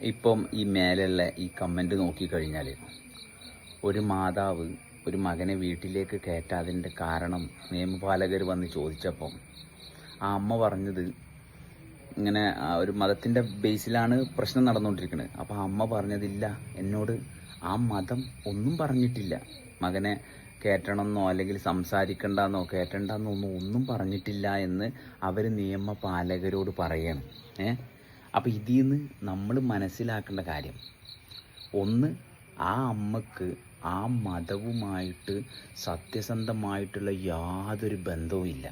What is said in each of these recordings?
ഇപ്പം ഈ മേലുള്ള ഈ കമന്റ് നോക്കിക്കഴിഞ്ഞാൽ ഒരു മാതാവ് ഒരു മകനെ വീട്ടിലേക്ക് കയറ്റാതിന്റെ കാരണം നിയമപാലകർ വന്ന് ചോദിച്ചപ്പം ആ അമ്മ പറഞ്ഞത് ഇങ്ങനെ ഒരു മതത്തിന്റെ ബേസിലാണ് പ്രശ്നം നടന്നുകൊണ്ടിരിക്കുന്നത് അപ്പോൾ അമ്മ പറഞ്ഞതില്ല. എന്നോട് ആ മതം ഒന്നും പറഞ്ഞിട്ടില്ല. മകനെ കയറ്റണമെന്നോ അല്ലെങ്കിൽ സംസാരിക്കണ്ടെന്നോ കയറ്റണ്ടെന്നോ ഒന്നും ഒന്നും പറഞ്ഞിട്ടില്ല എന്ന് അവർ നിയമപാലകരോട് പറയണം. ഏ? അപ്പോൾ ഇതിൽ നിന്ന് നമ്മൾ മനസ്സിലാക്കേണ്ട കാര്യം. ഒന്ന് ആ അമ്മയ്ക്ക് ആ മതവുമായിട്ട് സത്യസന്ധമായിട്ടുള്ള യാതൊരു ബന്ധവുമില്ല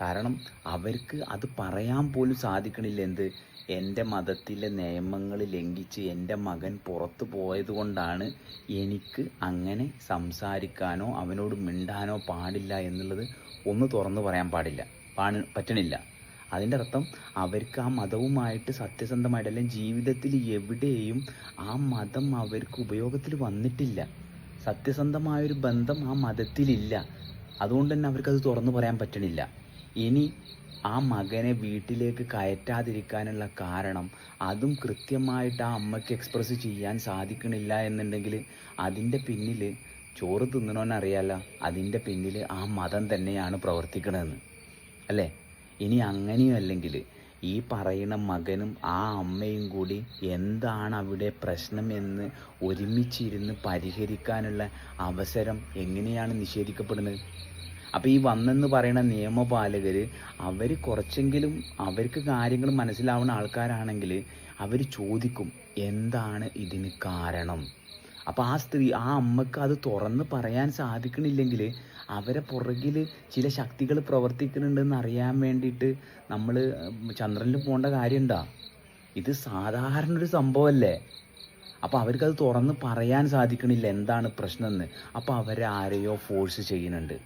കാരണം അവർക്ക് അത് പറയാൻ പോലും സാധിക്കണില്ല. എന്ത്? എന്റെ മതത്തിലെ നിയമങ്ങൾ ലംഘിച്ച് എന്റെ മകൻ പുറത്തു പോയത് കൊണ്ടാണ് എനിക്ക് അങ്ങനെ സംസാരിക്കാനോ അവനോട് മിണ്ടാനോ പാടില്ല എന്നുള്ളത് ഒന്ന് തുറന്നു പറയാൻ പാടില്ല. പാടി പറ്റണില്ല. അതിന്റെ അർത്ഥം അവർക്ക് ആ മതവുമായിട്ട് സത്യസന്ധമായിട്ട് അല്ലെങ്കിൽ ജീവിതത്തിൽ എവിടെയും ആ മതം അവർക്ക് ഉപയോഗത്തിൽ വന്നിട്ടില്ല. സത്യസന്ധമായൊരു ബന്ധം ആ മതത്തിലില്ല. അതുകൊണ്ട് തന്നെ അവർക്കത് തുറന്നു പറയാൻ പറ്റണില്ല. ഇനി ആ മകനെ വീട്ടിലേക്ക് കയറ്റാതിരിക്കാനുള്ള കാരണം അതും കൃത്യമായിട്ട് ആ അമ്മയ്ക്ക് എക്സ്പ്രസ് ചെയ്യാൻ സാധിക്കണില്ല എന്നുണ്ടെങ്കിൽ അതിന്റെ പിന്നിൽ ചോറ് തിന്നണമെന്നറിയാലോ അതിന്റെ പിന്നിൽ ആ മതം തന്നെയാണ് പ്രവർത്തിക്കണതെന്ന്. അല്ലേ? ഇനി അങ്ങനെയും അല്ലെങ്കിൽ ഈ പറയുന്ന മകനും ആ അമ്മയും കൂടി എന്താണ് അവിടെ പ്രശ്നം എന്ന് ഒരുമിച്ചിരുന്ന് പരിഹരിക്കാനുള്ള അവസരം എങ്ങനെയാണ് നിഷേധിക്കപ്പെടുന്നത്? അപ്പോൾ ഈ വന്നെന്ന് പറയുന്ന നിയമപാലകർ അവർ കുറച്ചെങ്കിലും അവർക്ക് കാര്യങ്ങൾ മനസ്സിലാവുന്ന ആൾക്കാരാണെങ്കിൽ അവർ ചോദിക്കും എന്താണ് ഇതിന് കാരണം? അപ്പോൾ ആ സ്ത്രീ ആ അമ്മയ്ക്ക് അത് തുറന്ന് പറയാൻ സാധിക്കണില്ലെങ്കിൽ അവരെ പുറകിൽ ചില ശക്തികൾ പ്രവർത്തിക്കുന്നുണ്ടെന്ന് അറിയാൻ വേണ്ടിയിട്ട് നമ്മൾ ചന്ദ്രനിൽ പോകേണ്ട കാര്യമുണ്ടോ ഇത് സാധാരണ ഒരു സംഭവമല്ലേ അപ്പോൾ അവർക്കത് തുറന്ന് പറയാൻ സാധിക്കണില്ല എന്താണ് പ്രശ്നമെന്ന് അപ്പോൾ അവരെ ആരെയോ ഫോഴ്സ് ചെയ്യുന്നുണ്ട്.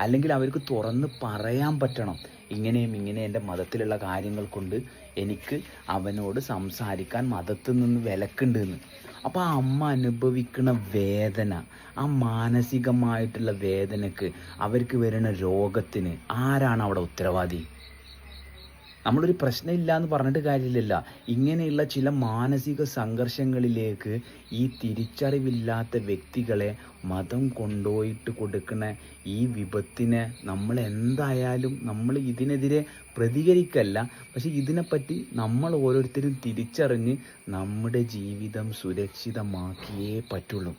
അല്ലെങ്കിൽ അവർക്ക് തുറന്ന് പറയാൻ പറ്റണം. ഇങ്ങനെയും ഇങ്ങനെ എന്റെ മതത്തിലുള്ള കാര്യങ്ങൾ കൊണ്ട് എനിക്ക് അവനോട് സംസാരിക്കാൻ മതത്തിൽ നിന്ന് വിലക്കുണ്ട് എന്ന് അപ്പോൾ ആ അമ്മ അനുഭവിക്കുന്ന വേദന ആ മാനസികമായിട്ടുള്ള വേദനക്ക് അവർക്ക് വരുന്ന രോഗത്തിന് ആരാണ് അവിടെ ഉത്തരവാദി? നമ്മളൊരു പ്രശ്നമില്ല എന്ന് പറഞ്ഞിട്ട് കാര്യമില്ലല്ല. ഇങ്ങനെയുള്ള ചില മാനസിക സംഘർഷങ്ങളിലേക്ക് ഈ തിരിച്ചറിവില്ലാത്ത വ്യക്തികളെ മതം കൊണ്ടുപോയിട്ട് കൊടുക്കുന്ന ഈ വിപത്തിനെ നമ്മൾ എന്തായാലും നമ്മൾ ഇതിനെതിരെ പ്രതികരിക്കല്ല. പക്ഷെ ഇതിനെപ്പറ്റി നമ്മൾ ഓരോരുത്തരും തിരിച്ചറിഞ്ഞ് നമ്മുടെ ജീവിതം സുരക്ഷിതമാക്കിയേ പറ്റുള്ളൂ.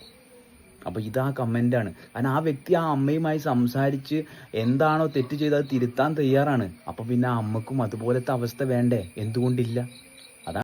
അപ്പോൾ ഇതാ കമന്റാണ് കാരണം ആ വ്യക്തി ആ അമ്മയുമായി സംസാരിച്ച് എന്താണോ തെറ്റ് ചെയ്ത് അത് തിരുത്താൻ തയ്യാറാണ്. അപ്പോൾ പിന്നെ ആ അമ്മക്കും അതുപോലത്തെ അവസ്ഥ വേണ്ടേ? എന്തുകൊണ്ടില്ല.